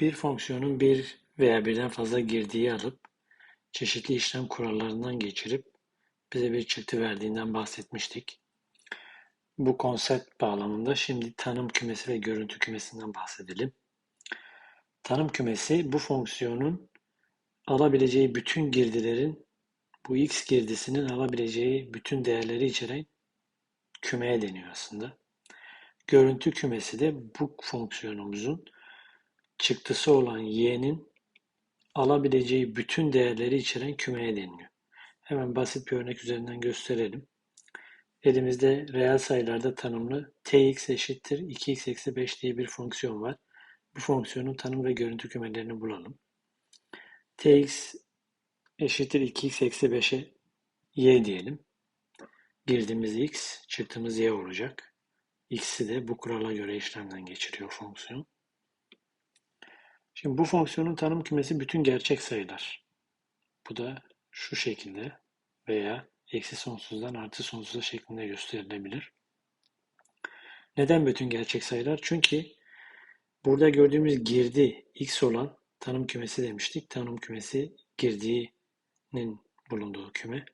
Bir fonksiyonun bir veya birden fazla girdiği alıp çeşitli işlem kurallarından geçirip bize bir çıktı verdiğinden bahsetmiştik. Bu konsept bağlamında şimdi tanım kümesi ve görüntü kümesinden bahsedelim. Tanım kümesi bu fonksiyonun alabileceği bütün girdilerin bu x girdisinin alabileceği bütün değerleri içeren kümeye deniyor aslında. Görüntü kümesi de bu fonksiyonumuzun çıktısı olan y'nin alabileceği bütün değerleri içeren kümeye deniliyor. Hemen basit bir örnek üzerinden gösterelim. Elimizde reel sayılarda tanımlı tx eşittir 2x eksi 5 diye bir fonksiyon var. Bu fonksiyonun tanım ve görüntü kümelerini bulalım. tx eşittir 2x eksi 5'e y diyelim. Girdiğimiz x, çıktığımız y olacak. x'i de bu kurala göre işlemden geçiriyor fonksiyon. Şimdi bu fonksiyonun tanım kümesi bütün gerçek sayılar. Bu da şu şekilde veya eksi sonsuzdan artı sonsuza şeklinde gösterilebilir. Neden bütün gerçek sayılar? Çünkü burada gördüğümüz girdi x olan tanım kümesi demiştik. Tanım kümesi girdiğinin bulunduğu küme.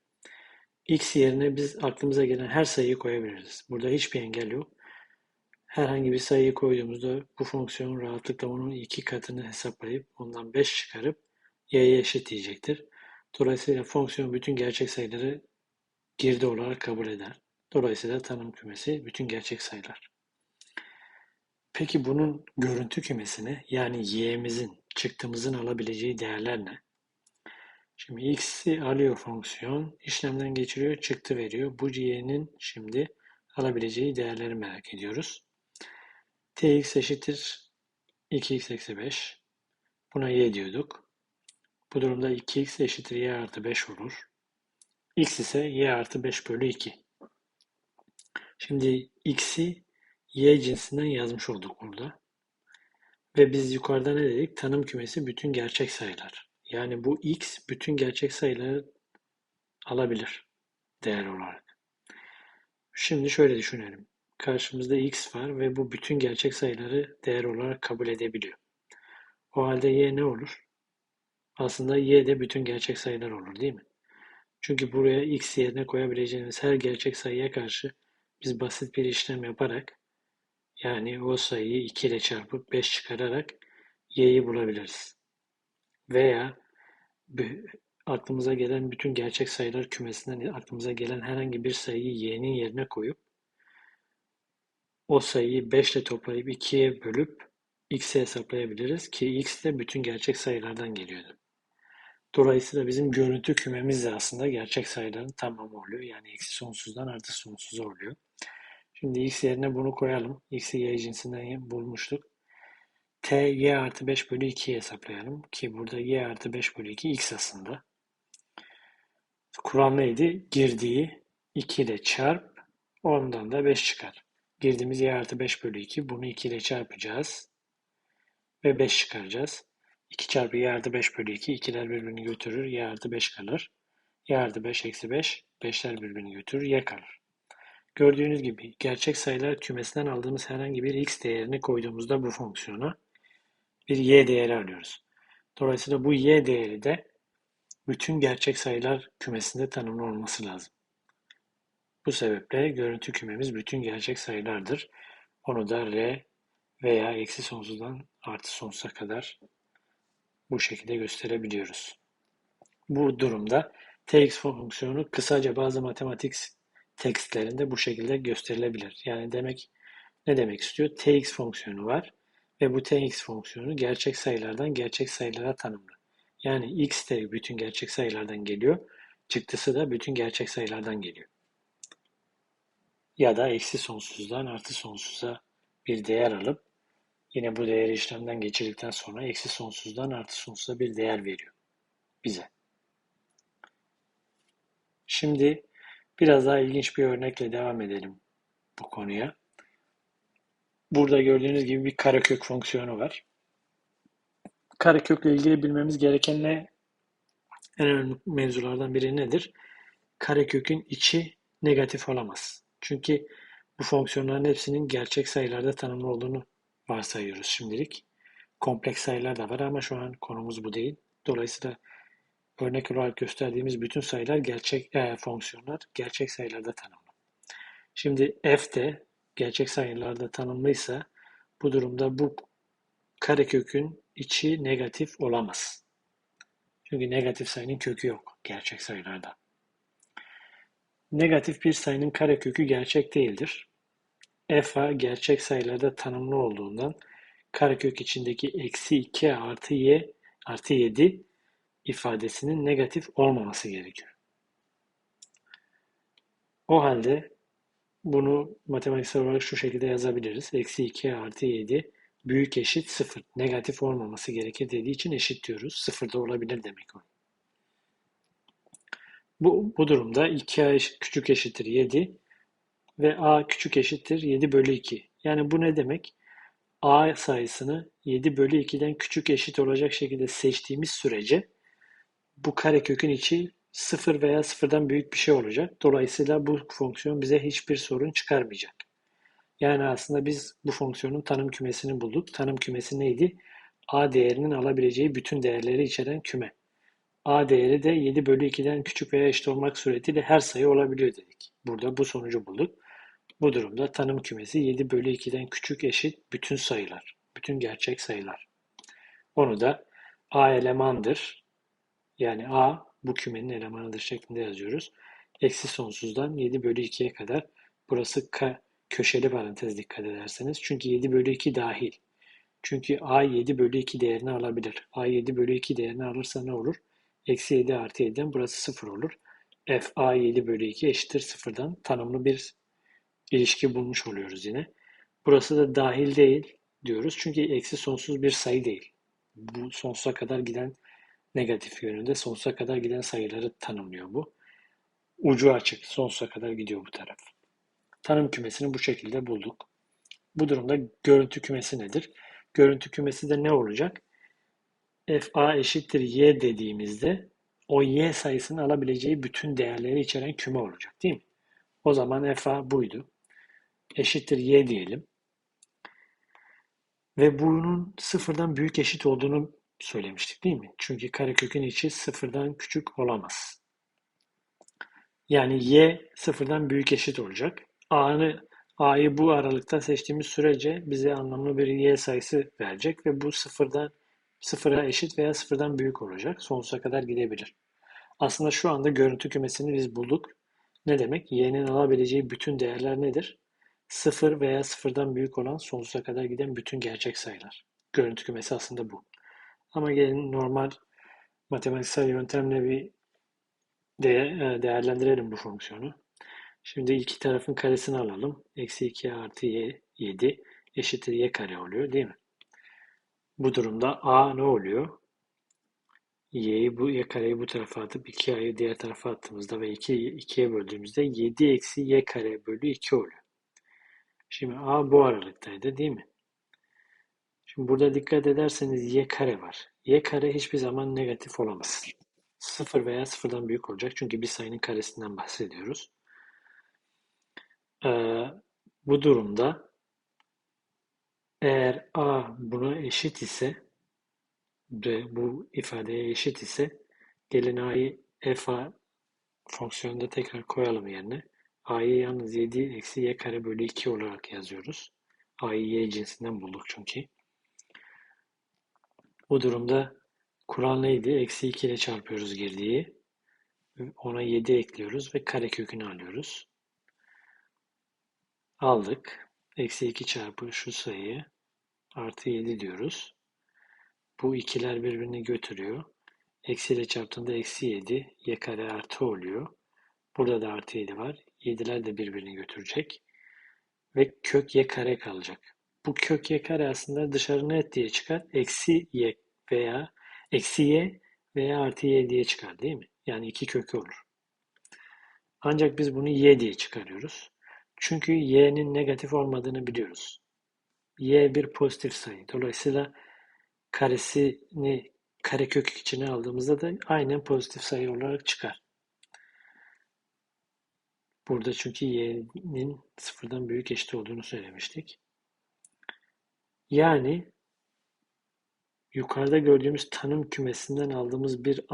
x yerine biz aklımıza gelen her sayıyı koyabiliriz. Burada hiçbir engel yok. Herhangi bir sayıyı koyduğumuzda bu fonksiyon rahatlıkla onun iki katını hesaplayıp ondan 5 çıkarıp y'ye eşit diyecektir. Dolayısıyla fonksiyon bütün gerçek sayıları girdi olarak kabul eder. Dolayısıyla tanım kümesi bütün gerçek sayılar. Peki bunun görüntü kümesine yani y'mizin, çıktımızın alabileceği değerler ne? Şimdi x'i alıyor fonksiyon, işlemden geçiriyor, çıktı veriyor. Bu y'nin şimdi alabileceği değerleri merak ediyoruz tx eşittir 2x eksi 5. Buna y diyorduk. Bu durumda 2x eşittir y artı 5 olur. x ise y artı 5 bölü 2. Şimdi x'i y cinsinden yazmış olduk burada. Ve biz yukarıda ne dedik? Tanım kümesi bütün gerçek sayılar. Yani bu x bütün gerçek sayıları alabilir değer olarak. Şimdi şöyle düşünelim. Karşımızda x var ve bu bütün gerçek sayıları değer olarak kabul edebiliyor. O halde y ne olur? Aslında y de bütün gerçek sayılar olur değil mi? Çünkü buraya x yerine koyabileceğimiz her gerçek sayıya karşı biz basit bir işlem yaparak yani o sayıyı 2 ile çarpıp 5 çıkararak y'yi bulabiliriz. Veya aklımıza gelen bütün gerçek sayılar kümesinden aklımıza gelen herhangi bir sayıyı y'nin yerine koyup o sayıyı 5 ile toplayıp 2'ye bölüp x'e hesaplayabiliriz ki x de bütün gerçek sayılardan geliyordu. Dolayısıyla bizim görüntü kümemiz de aslında gerçek sayıların tamamı oluyor. Yani eksi sonsuzdan artı sonsuza oluyor. Şimdi x yerine bunu koyalım. x'i y cinsinden bulmuştuk. t y artı 5 bölü 2'yi hesaplayalım. Ki burada y artı 5 bölü 2 x aslında. Kural neydi? Girdiği 2 ile çarp ondan da 5 çıkar. Girdiğimiz y artı 5 bölü 2. Bunu 2 ile çarpacağız. Ve 5 çıkaracağız. 2 çarpı y artı 5 bölü 2. 2'ler birbirini götürür. y artı 5 kalır. y artı 5 eksi 5. 5'ler birbirini götürür. y kalır. Gördüğünüz gibi gerçek sayılar kümesinden aldığımız herhangi bir x değerini koyduğumuzda bu fonksiyona bir y değeri alıyoruz. Dolayısıyla bu y değeri de bütün gerçek sayılar kümesinde tanımlı olması lazım. Bu sebeple görüntü kümemiz bütün gerçek sayılardır. Onu da R veya eksi sonsuzdan artı sonsuza kadar bu şekilde gösterebiliyoruz. Bu durumda tx fonksiyonu kısaca bazı matematik tekstlerinde bu şekilde gösterilebilir. Yani demek ne demek istiyor? tx fonksiyonu var ve bu tx fonksiyonu gerçek sayılardan gerçek sayılara tanımlı. Yani x de bütün gerçek sayılardan geliyor, çıktısı da bütün gerçek sayılardan geliyor ya da eksi sonsuzdan artı sonsuza bir değer alıp yine bu değeri işlemden geçirdikten sonra eksi sonsuzdan artı sonsuza bir değer veriyor bize. Şimdi biraz daha ilginç bir örnekle devam edelim bu konuya. Burada gördüğünüz gibi bir karekök fonksiyonu var. Karekökle ilgili bilmemiz gereken ne? En önemli mevzulardan biri nedir? Karekökün içi negatif olamaz. Çünkü bu fonksiyonların hepsinin gerçek sayılarda tanımlı olduğunu varsayıyoruz şimdilik. kompleks sayılar da var ama şu an konumuz bu değil. Dolayısıyla örnek olarak gösterdiğimiz bütün sayılar gerçek e, fonksiyonlar gerçek sayılarda tanımlı. Şimdi f de gerçek sayılarda tanımlıysa bu durumda bu karekökün içi negatif olamaz. Çünkü negatif sayının kökü yok gerçek sayılarda. Negatif bir sayının karekökü gerçek değildir. f gerçek sayılarda tanımlı olduğundan karekök içindeki eksi 2 artı y artı 7 ifadesinin negatif olmaması gerekiyor. O halde bunu matematiksel olarak şu şekilde yazabiliriz. Eksi 2 artı 7 büyük eşit 0. Negatif olmaması gerekir dediği için eşit diyoruz. 0 da olabilir demek o. Bu, bu durumda 2a küçük eşittir 7 ve a küçük eşittir 7 bölü 2. Yani bu ne demek? a sayısını 7 bölü 2'den küçük eşit olacak şekilde seçtiğimiz sürece bu karekökün içi 0 veya 0'dan büyük bir şey olacak. Dolayısıyla bu fonksiyon bize hiçbir sorun çıkarmayacak. Yani aslında biz bu fonksiyonun tanım kümesini bulduk. Tanım kümesi neydi? A değerinin alabileceği bütün değerleri içeren küme. A değeri de 7 bölü 2'den küçük veya eşit olmak suretiyle her sayı olabiliyor dedik. Burada bu sonucu bulduk. Bu durumda tanım kümesi 7 bölü 2'den küçük eşit bütün sayılar. Bütün gerçek sayılar. Onu da A elemandır. Yani A bu kümenin elemanıdır şeklinde yazıyoruz. Eksi sonsuzdan 7 bölü 2'ye kadar. Burası K köşeli parantez dikkat ederseniz. Çünkü 7 bölü 2 dahil. Çünkü A 7 bölü 2 değerini alabilir. A 7 bölü 2 değerini alırsa ne olur? Eksi 7 artı 7'den burası 0 olur. F A 7 bölü 2 eşittir 0'dan tanımlı bir ilişki bulmuş oluyoruz yine. Burası da dahil değil diyoruz. Çünkü eksi sonsuz bir sayı değil. Bu sonsuza kadar giden negatif yönünde sonsuza kadar giden sayıları tanımlıyor bu. Ucu açık. Sonsuza kadar gidiyor bu taraf. Tanım kümesini bu şekilde bulduk. Bu durumda görüntü kümesi nedir? Görüntü kümesi de ne olacak? Fa eşittir y dediğimizde o y sayısını alabileceği bütün değerleri içeren küme olacak değil mi? O zaman fa buydu eşittir y diyelim. Ve bunun sıfırdan büyük eşit olduğunu söylemiştik değil mi? Çünkü karekökün içi sıfırdan küçük olamaz. Yani y sıfırdan büyük eşit olacak. A'nı A'yı bu aralıkta seçtiğimiz sürece bize anlamlı bir y sayısı verecek ve bu sıfırdan sıfıra eşit veya sıfırdan büyük olacak. Sonsuza kadar gidebilir. Aslında şu anda görüntü kümesini biz bulduk. Ne demek? Y'nin alabileceği bütün değerler nedir? Sıfır veya sıfırdan büyük olan sonsuza kadar giden bütün gerçek sayılar. Görüntü kümesi aslında bu. Ama gelin normal matematiksel yöntemle bir e, değerlendirelim bu fonksiyonu. Şimdi iki tarafın karesini alalım. Eksi 2 artı y 7 eşittir y kare oluyor değil mi? Bu durumda a ne oluyor? y'yi bu y kareyi bu tarafa atıp 2a'yı diğer tarafa attığımızda ve 2, 2'ye böldüğümüzde 7 eksi y kare bölü 2 oluyor. Şimdi a bu aralıktaydı değil mi? Şimdi burada dikkat ederseniz y kare var. y kare hiçbir zaman negatif olamaz. 0 veya 0'dan büyük olacak. Çünkü bir sayının karesinden bahsediyoruz. Ee, bu durumda eğer a buna eşit ise ve bu ifadeye eşit ise gelin a'yı f fonksiyonunda tekrar koyalım yerine. a'yı yalnız 7 eksi y kare bölü 2 olarak yazıyoruz. a'yı y cinsinden bulduk çünkü. Bu durumda kural neydi? Eksi 2 ile çarpıyoruz girdiği. Ona 7 ekliyoruz ve kare kökünü alıyoruz. Aldık. Eksi 2 çarpı şu sayı artı 7 diyoruz. Bu ikiler birbirini götürüyor. Eksi ile çarptığında eksi 7 y kare artı oluyor. Burada da artı 7 var. 7'ler de birbirini götürecek. Ve kök y kare kalacak. Bu kök y kare aslında dışarı net diye çıkar. Eksi y veya eksi y veya artı y diye çıkar değil mi? Yani iki kökü olur. Ancak biz bunu y diye çıkarıyoruz. Çünkü y'nin negatif olmadığını biliyoruz. Y bir pozitif sayı. Dolayısıyla karesini karekök içine aldığımızda da aynen pozitif sayı olarak çıkar. Burada çünkü y'nin sıfırdan büyük eşit olduğunu söylemiştik. Yani yukarıda gördüğümüz tanım kümesinden aldığımız bir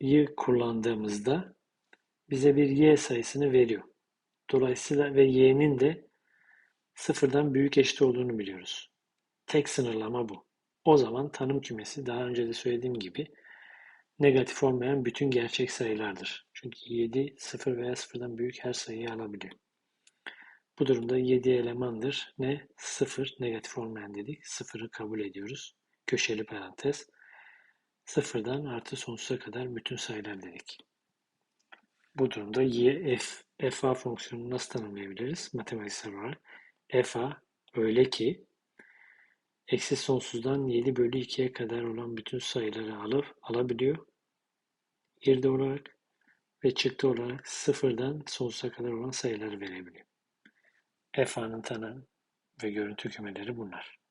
a'yı kullandığımızda bize bir y sayısını veriyor. Dolayısıyla ve y'nin de sıfırdan büyük eşit olduğunu biliyoruz. Tek sınırlama bu. O zaman tanım kümesi daha önce de söylediğim gibi negatif olmayan bütün gerçek sayılardır. Çünkü 7 sıfır veya sıfırdan büyük her sayıyı alabiliyor. Bu durumda 7 elemandır. Ne? 0 negatif olmayan dedik. 0'ı kabul ediyoruz. Köşeli parantez. Sıfırdan artı sonsuza kadar bütün sayılar dedik. Bu durumda y, f, fa fonksiyonunu nasıl tanımlayabiliriz? Matematiksel olarak fa öyle ki eksi sonsuzdan 7 bölü 2'ye kadar olan bütün sayıları alıp alabiliyor. Girdi olarak ve çıktı olarak sıfırdan sonsuza kadar olan sayıları verebiliyor. fa'nın tanım ve görüntü kümeleri bunlar.